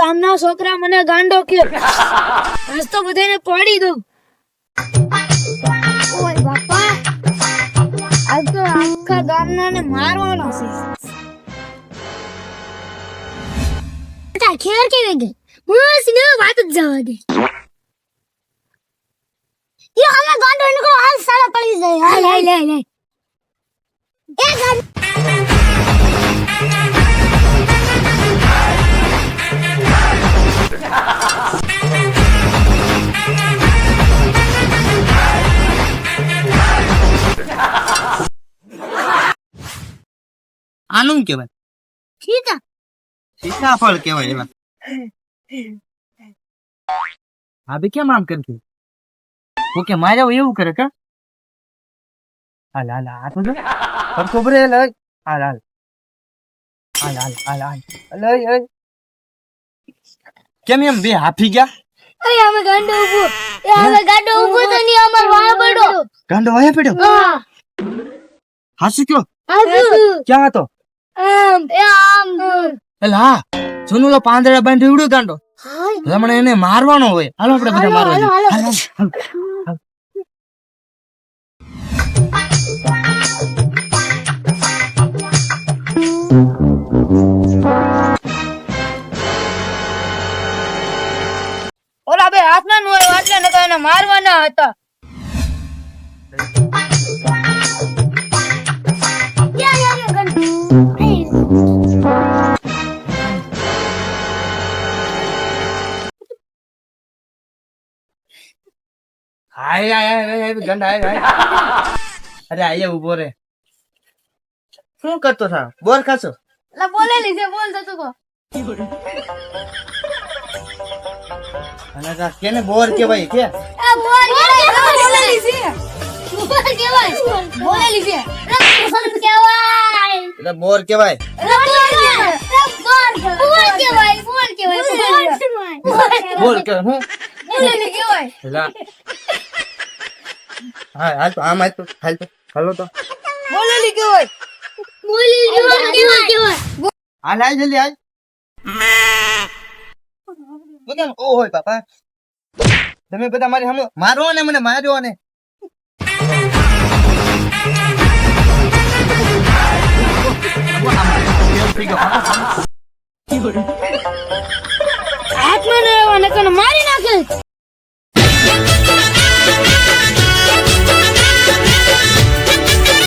ગામના છોકરા મને ગાંડો કે આજ બધાને પાડી દઉં. ઓય બાપા, આજ તો આખા ગામનાને મારવાનો છે. તા ખેર કેવી ગઈ? બસ, ને વાત જ જવા દે. યો અમે ગાંડો નીકળો, હાલ સાલા પડી જાય. હાલ હાલ હાલ. એ ગાંડો આનું કેવાય સીતા. સીતાફળ કેવાય એવા ભાભી કેમ આમ કરતી? ઓકે મારે એવું કરે કે હાલ હાલ આ તો પર કોબરે લઈ હાલ હાલ. હાલ હાલ હાલ હાલ. કેમ એમ બે હાફી ગયા? અરે અમે ગાંડો ઊભો. એ અમે ગાંડો ઊભો તો ની અમાર વાળ પડો ગાંડો વાયા પડ્યો? હા. હાસી કયો? આજુ ક્યાં હતો? આમ. એ આમ. એટલે હા જૂનું પાંદડા બાંધી ઉડ્યો ગાંડો. હમણાં એને મારવાનો હોય. હાલો આપણે બધા મારવા હાલ, હાલ. હાથમાં નો આવ્યો એટલે નતો એને મારવાના હતા. હાય હાય હાય હાય અરે આયા ઊભો શું કરતો થા? બોર ખાશો લા બોલે લીધે બોલ તો તું. કો અને કેને બોર કેવાય કે? બોર છે બોલ કેવાય બોલેલી છે. રક્ષણ કેવાય એટલે બોર કેવાય બોલ કેવાય બોલ કેવાય બોર કે હું? બોલેલી કેવાય એલા હા હાલ તો આમ હાલ તો હાલ તો. હાલો તો. બોલેલી કેવાય બોલી કેવાય કેવાય હાલ હાલ જલ્દી હાલ. બધાને કહો હોય બાપા. તમે બધા મારી સામે મારો ને મને માર્યો ને હાથમાં તને મારી નાખે.